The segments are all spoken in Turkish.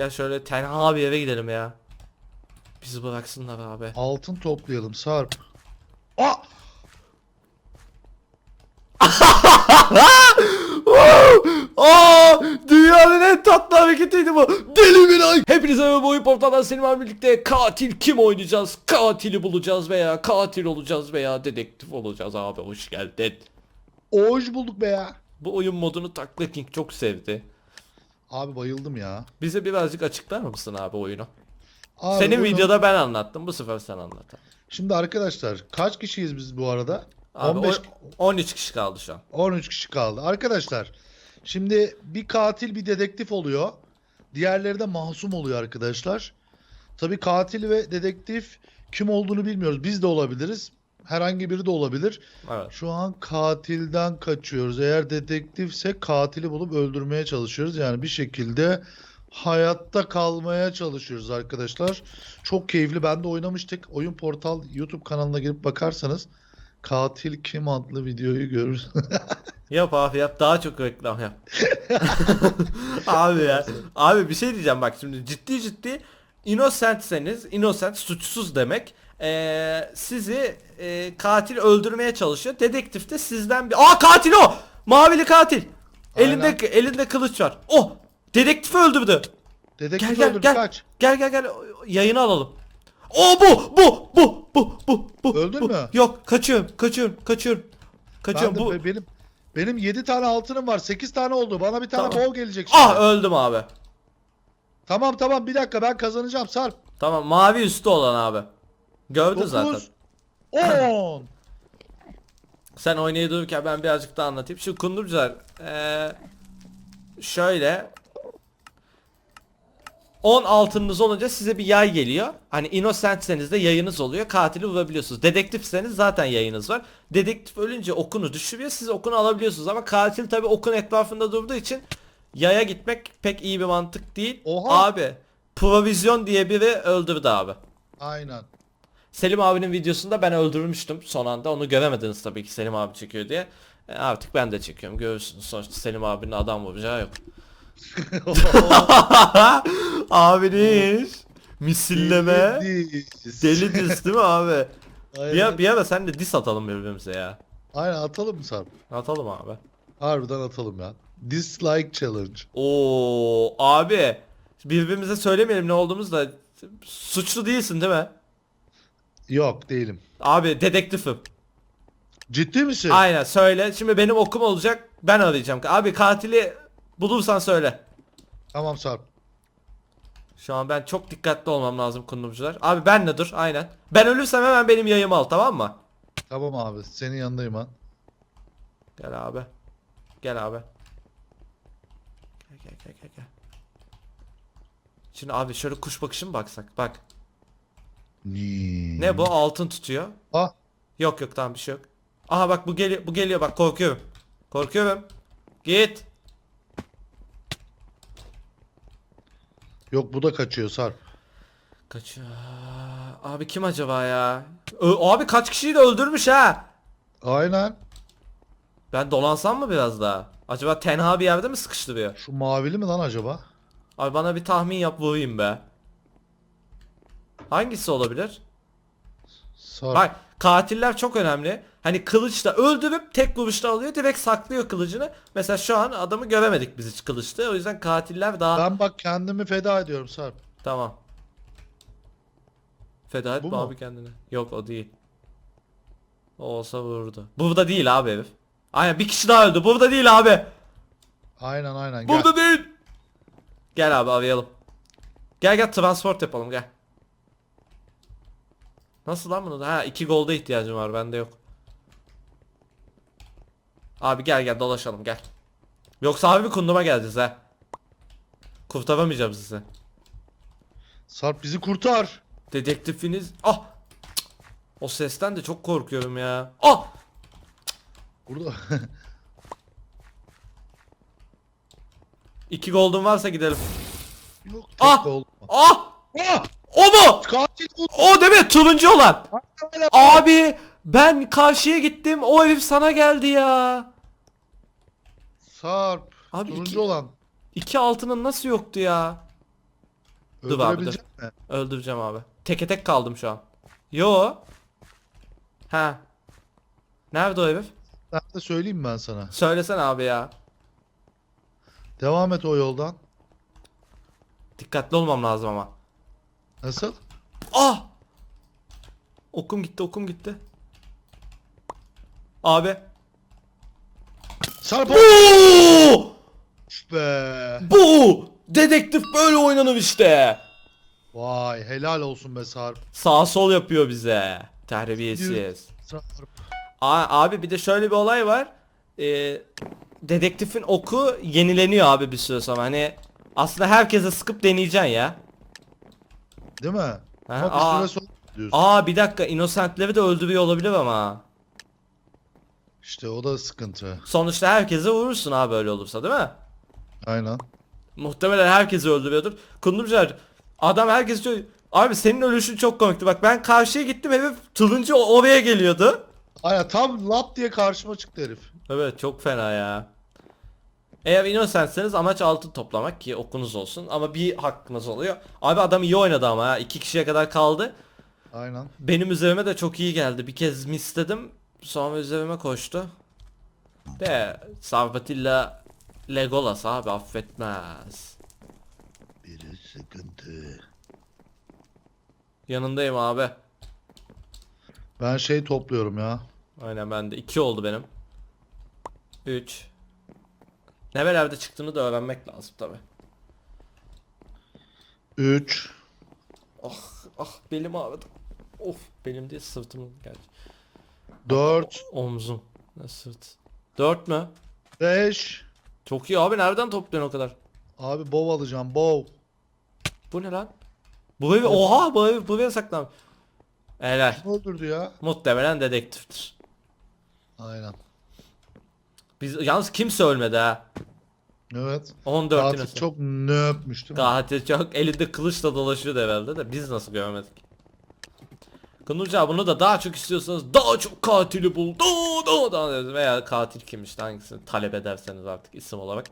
Gel şöyle tenha bir eve gidelim ya. Bizi bıraksınlar abi. Altın toplayalım Sarp. Aa! Aa, dünyanın en tatlı hareketiydi bu. Deli mi lan? Hepinize merhaba oyun portaldan Selim abi birlikte katil kim oynayacağız? Katili bulacağız veya katil olacağız veya dedektif olacağız abi hoş geldin. Hoş bulduk be ya. Bu oyun modunu Takla King çok sevdi. Abi bayıldım ya. Bize birazcık açıklar mısın abi oyunu? Abi Senin oyun- videoda ben anlattım bu sefer sen anlat. Şimdi arkadaşlar kaç kişiyiz biz bu arada? Abi 15 o- 13 kişi kaldı şu an. 13 kişi kaldı. Arkadaşlar şimdi bir katil bir dedektif oluyor. Diğerleri de masum oluyor arkadaşlar. Tabii katil ve dedektif kim olduğunu bilmiyoruz. Biz de olabiliriz. Herhangi biri de olabilir. Evet. Şu an katilden kaçıyoruz. Eğer dedektifse katili bulup öldürmeye çalışıyoruz. Yani bir şekilde hayatta kalmaya çalışıyoruz arkadaşlar. Çok keyifli. Ben de oynamıştık. Oyun Portal YouTube kanalına girip bakarsanız Katil Kim adlı videoyu görürsünüz. Yap abi yap daha çok reklam yap. abi ya. Abi bir şey diyeceğim bak şimdi ciddi ciddi innocentseniz innocent suçsuz demek. Ee, sizi e, katil öldürmeye çalışıyor. Dedektif de sizden bir Aa katil o! Mavili katil. Elinde Aynen. elinde kılıç var. Oh! Dedektifi öldürdü. Dedektif Gel gel öldürdü gel. kaç. Gel gel gel yayını alalım. O bu bu bu bu bu bu. Öldün bu. mü? Yok kaçıyorum kaçıyorum kaçıyorum. Kaçıyorum Ben de- bu. be- benim benim 7 tane altınım var. 8 tane oldu. Bana bir tane Tamam. bol gelecek şimdi. Ah öldüm abi. Tamam tamam bir dakika ben kazanacağım Sarp. Tamam mavi üstü olan abi. Gördü 9 zaten. 10 Sen oynayı dururken ben birazcık daha anlatayım. Şu kundurcular eee şöyle 10 altınınız olunca size bir yay geliyor. Hani innocentseniz de yayınız oluyor. Katili vurabiliyorsunuz. Dedektifseniz zaten yayınız var. Dedektif ölünce okunu düşürüyor. Siz okunu alabiliyorsunuz ama katil tabi okun etrafında durduğu için yaya gitmek pek iyi bir mantık değil. Oha. Abi provizyon diye biri öldürdü abi. Aynen. Selim abinin videosunda ben öldürmüştüm son anda. Onu göremediniz tabii ki Selim abi çekiyor diye. E, artık ben de çekiyorum. Görürsünüz sonuçta Selim abinin adam vuracağı yok. Abiniz misilleme deli diz değil mi abi? Aynen. Bir, bir ara sen de dis atalım birbirimize ya. Aynen atalım mı Sarp? Atalım abi. Harbiden atalım ya. Dislike challenge. Oo abi birbirimize söylemeyelim ne olduğumuzu da suçlu değilsin değil mi? Yok değilim. Abi dedektifim. Ciddi misin? Aynen söyle. Şimdi benim okum olacak. Ben arayacağım. Abi katili bulursan söyle. Tamam Sarp. Şu an ben çok dikkatli olmam lazım kundumcular. Abi ben ne dur aynen. Ben ölürsem hemen benim yayımı al tamam mı? Tamam abi senin yanındayım ha. Gel abi. Gel abi. Gel gel gel gel gel. Şimdi abi şöyle kuş bakışı mı baksak? Bak. Ne bu? Altın tutuyor. Ah Yok yok tamam bir şey yok. Aha bak bu geliyor bu geliyor bak korkuyorum. Korkuyorum. Git. yok bu da kaçıyor Sarp. Kaçıyor. Abi kim acaba ya? Ö- abi kaç kişiyi de öldürmüş ha? Aynen. Ben dolansam mı biraz daha? Acaba tenha bir yerde mi sıkıştırıyor? Şu mavili mi lan acaba? Abi bana bir tahmin yap vurayım be. Hangisi olabilir? Sarp. Bak katiller çok önemli. Hani kılıçla öldürüp tek vuruşta alıyor direkt saklıyor kılıcını. Mesela şu an adamı göremedik biz hiç kılıçta. O yüzden katiller daha... Ben bak kendimi feda ediyorum Sarp. Tamam. Feda et Bu mi mu? abi kendine? Yok o değil. O olsa vururdu. Burada değil abi herif. Aynen bir kişi daha öldü. Burada değil abi. Aynen aynen gel. Burada değil. Gel abi arayalım. Gel gel transport yapalım gel. Nasıl lan bunu? Ha iki golda ihtiyacım var bende yok. Abi gel gel dolaşalım gel. Yoksa abi bir kunduma geleceğiz ha. Kurtaramayacağım sizi. Sarp bizi kurtar. Dedektifiniz... Ah! O sesten de çok korkuyorum ya. Ah! Burada İki gold'um varsa gidelim. yok tek Ah! gol. Ah! Ah! O mu? Katil bu. O değil mi? Turuncu olan. Abi ben karşıya gittim. O herif sana geldi ya. Sarp. Abi Turuncu iki- olan. İki altının nasıl yoktu ya? Dur abi, Öldürebilecek mi? Öldüreceğim abi. Teke tek kaldım şu an. Yo. Ha. Nerede o herif? Ben de söyleyeyim ben sana. Söylesene abi ya. Devam et o yoldan. Dikkatli olmam lazım ama. Nasıl? Ah! Okum gitti, okum gitti. Abi. Sarp Bu! be. Bu! Dedektif böyle oynanır işte. Vay helal olsun be Sarp. Sağ sol yapıyor bize. Terbiyesiz. Sarp. A- abi bir de şöyle bir olay var. Ee, dedektifin oku yenileniyor abi bir süre sonra. Hani aslında herkese sıkıp deneyeceksin ya. Değil mi? Ha, Ama aa. bir süre sonra diyorsun. Aa bir dakika Innocent'leri de öldürüyor olabilir ama. İşte o da sıkıntı. Sonuçta herkese vurursun abi öyle olursa değil mi? Aynen. Muhtemelen herkesi öldürüyordur. Kundumcular adam herkesi çok... Abi senin ölüşün çok komikti. Bak ben karşıya gittim turuncu o- oraya geliyordu. Aynen tam lap diye karşıma çıktı herif. Evet çok fena ya. Eğer Innocent'seniz amaç altın toplamak ki okunuz olsun ama bir hakkınız oluyor. Abi adam iyi oynadı ama ya. iki kişiye kadar kaldı. Aynen. Benim üzerime de çok iyi geldi. Bir kez misledim. Sonra üzerime koştu. De Sarbatilla Legolas abi affetmez. Biri sıkıntı. Yanındayım abi. Ben şey topluyorum ya. Aynen bende. 2 oldu benim. 3. Nerelerde çıktığını da öğrenmek lazım tabi. 3 Ah ah belim ağrıdı. Of belim değil sırtımın gerçi. 4 Omzum. Ne sırt. 4 mü? 5 Çok iyi abi nereden topluyorsun o kadar? Abi bow alacağım bow. Bu ne lan? Bu evi oha bu evi bu evi saklan. Helal. Kim öldürdü ya? Muhtemelen dedektiftir. Aynen. Biz yalnız kimse ölmedi ha. Evet. 14 Katil innocent. çok değil mi? Katil çok elinde kılıçla dolaşıyordu herhalde de biz nasıl görmedik. Kınuca bunu da daha çok istiyorsanız daha çok katili bul. Daha daha daha veya katil kim işte hangisini talep ederseniz artık isim olarak.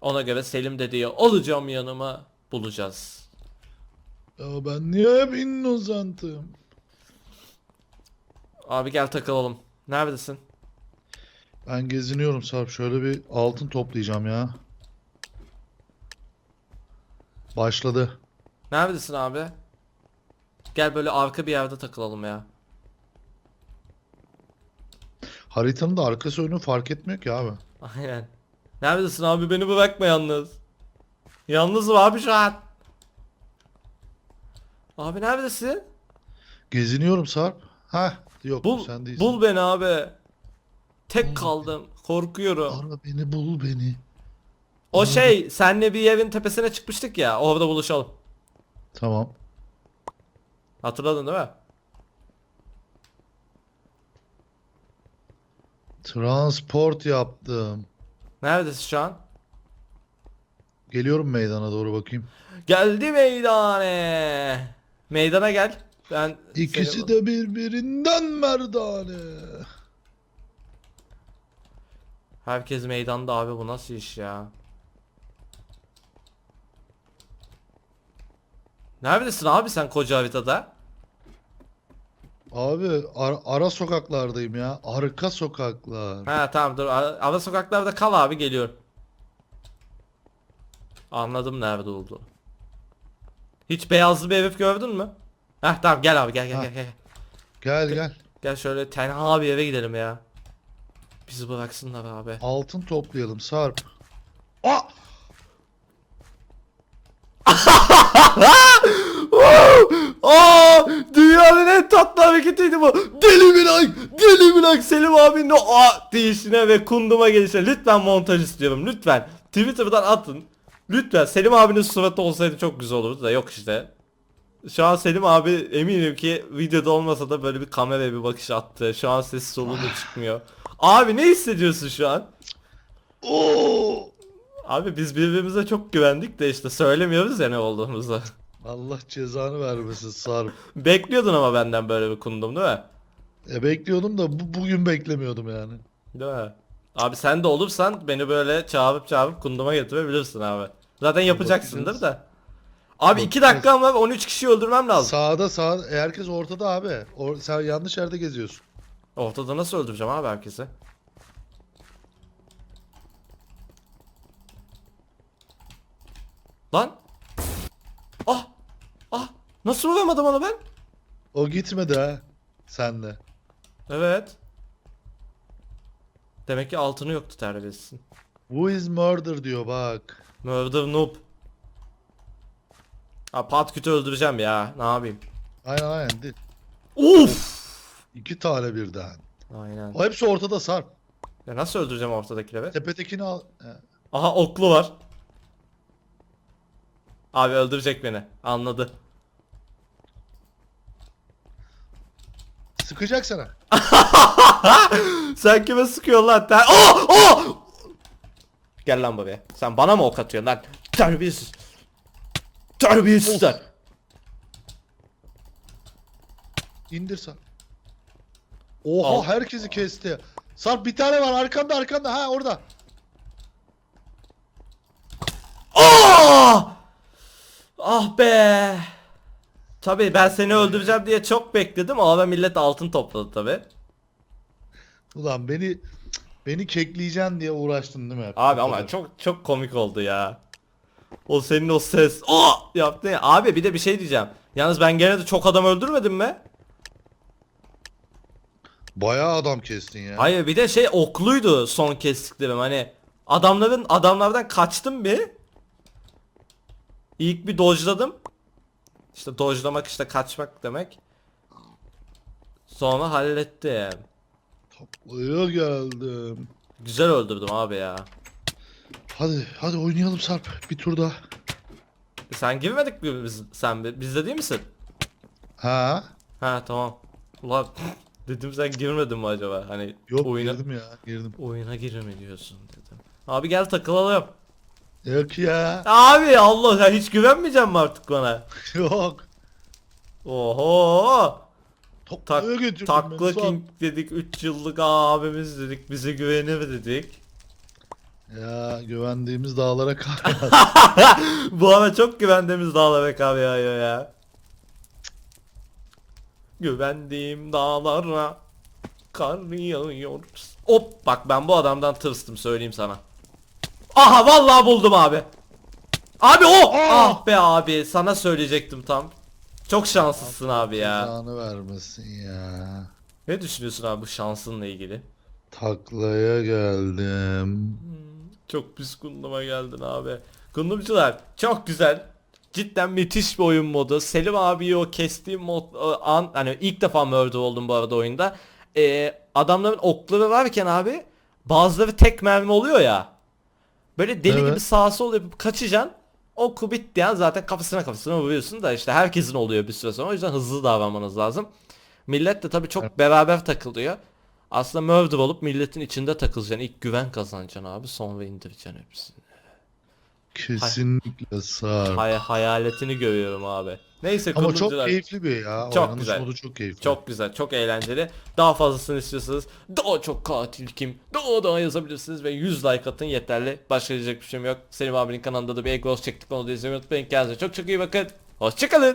Ona göre Selim dediği olacağım yanıma bulacağız. Ya ben niye hep innocent'ım? Abi gel takılalım. Neredesin? Ben geziniyorum Sarp. Şöyle bir altın toplayacağım ya. Başladı. Neredesin abi? Gel böyle arka bir yerde takılalım ya. Haritanın da arkası önü fark etmiyor ki abi. Aynen. Neredesin abi beni bırakma yalnız. Yalnızım abi şu an. Abi neredesin? Geziniyorum Sarp. Heh. Yok Bul, sen değilsin. bul beni abi. Tek kaldım. Korkuyorum. Ara beni bul beni. O şey senle bir evin tepesine çıkmıştık ya. Orada buluşalım. Tamam. Hatırladın değil mi? Transport yaptım. Neredesin şu an? Geliyorum meydana doğru bakayım. Geldi meydane. Meydana gel. Ben İkisi de birbirinden merdane. Herkes meydanda abi bu nasıl iş ya? Neredesin abi sen koca haritada? Abi ara, ara sokaklardayım ya. Arka sokaklar. Ha tamam dur. Ara, ara sokaklarda kal abi geliyorum. Anladım nerede olduğunu. Hiç beyazlı bir herif gördün mü? Heh tamam gel abi gel gel Ha. gel gel. Gel gel. Gel şöyle tenha bir eve gidelim ya. Bizi bıraksınlar abi. Altın toplayalım Sarp. Aa! Aa, dünyanın en tatlı hareketiydi bu. Deli mi lan? Deli mi lan? Selim abinin o a deyişine ve kunduma gelişine lütfen montaj istiyorum lütfen. Twitter'dan atın. Lütfen Selim abinin suratı olsaydı çok güzel olurdu da yok işte. Şu an Selim abi eminim ki videoda olmasa da böyle bir kamera bir bakış attı. Şu an sesi soluğu da çıkmıyor. Abi ne hissediyorsun şu an? Oo! Abi biz birbirimize çok güvendik de işte söylemiyoruz ya ne olduğumuzu. Allah cezanı vermesin Sarp. Bekliyordun ama benden böyle bir kundum değil mi? E bekliyordum da bu, bugün beklemiyordum yani. Değil mi? Abi sen de olursan beni böyle çağırıp çağırıp kunduma getirebilirsin abi. Zaten yapacaksındır da. Abi 2 dakikam var 13 kişiyi öldürmem lazım. Sağda sağ herkes ortada abi. Or- sen yanlış yerde geziyorsun. Ortada nasıl öldüreceğim abi herkesi? Lan. Ah. Ah. Nasıl vuramadım onu ben? O gitmedi ha. Senle. Evet. Demek ki altını yoktu terbiyesizin. Who is murder diyor bak. Murder noob. Ha Patküt'ü öldüreceğim ya. Ne yapayım? Aynen aynen. Uf. İki tane birden. Aynen. O hepsi ortada Sarp. Ya nasıl öldüreceğim ortadakileri? Tepetekini al. He. Aha oklu var. Abi öldürecek beni. Anladı. Sıkacak sana. Sen kime sıkıyorsun lan? Ter oh! Oh! Gel lan buraya. Sen bana mı ok atıyorsun lan? Terbiyesiz. Terbiyesizler. İndir Sarp. Oha Al. herkesi kesti. Sarp bir tane var arkanda arkanda ha orada. Ah! Ah be. Tabii ben seni öldüreceğim diye çok bekledim ama millet altın topladı tabi. Ulan beni beni kekleyeceksin diye uğraştın değil mi? hep? Abi Bu ama kadar. çok çok komik oldu ya. O senin o ses. Oh! Yaptın ya. Abi bir de bir şey diyeceğim. Yalnız ben gene de çok adam öldürmedim mi? Bayağı adam kestin ya. Hayır bir de şey okluydu son kestiklerim hani adamların adamlardan kaçtım bir. İlk bir dojladım. İşte dojlamak işte kaçmak demek. Sonra hallettim. Taklaya geldim. Güzel öldürdüm abi ya. Hadi hadi oynayalım Sarp bir tur daha. Sen girmedik mi biz sen bi- bizde değil misin? Ha? Ha tamam. Ulan dedim sen girmedin mi acaba? Hani Yok oyuna girdim ya girdim. oyuna girme diyorsun dedim. Abi gel takılalım. Yok ya. Abi Allah sen hiç güvenmeyeceksin mi artık bana? Yok. Oho! Taklaya götürdün Takla. King dedik 3 yıllık abimiz dedik bize güvenir dedik. Ya güvendiğimiz dağlara kar. Bu ara çok güvendiğimiz dağlara kar yağıyor ya. Güvendiğim dağlara kar yağıyor. Hop bak ben bu adamdan tırstım söyleyeyim sana. Aha vallahi buldum abi. Abi o! Aa! Ah be abi sana söyleyecektim tam. Çok şanslısın abi ya. Cezanı vermesin ya. Ne düşünüyorsun abi bu şansınla ilgili? Taklaya geldim. Çok pis kunduma geldin abi. Kundumcular çok güzel. Cidden müthiş bir oyun modu. Selim abiyi o kestiğim mod o an hani ilk defa murder oldum bu arada oyunda. Ee, adamların okları varken abi bazıları tek mermi oluyor ya. Böyle deli Evet. gibi sağa sola yapıp kaçacaksın. Oku bitti yani zaten kafasına kafasına vuruyorsun da işte herkesin oluyor bir süre sonra o yüzden hızlı davranmanız lazım. Millet de tabii çok beraber takılıyor. Aslında murder olup milletin içinde takılacaksın. İlk güven kazanacaksın abi sonra indireceksin hepsini. Kesinlikle Sarp. Hay hayaletini görüyorum abi. Neyse Ama çok keyifli bir ya. Çok Oynanış güzel. modu çok keyifli. Çok güzel, çok eğlenceli. Daha fazlasını istiyorsanız daha çok katil kim, daha daha yazabilirsiniz ve 100 like atın yeterli. Başka diyecek bir şeyim yok. Selim abinin kanalında da bir Egos çektik onu da izlemeyi unutmayın. Kendinize çok çok iyi bakın. Hoşçakalın.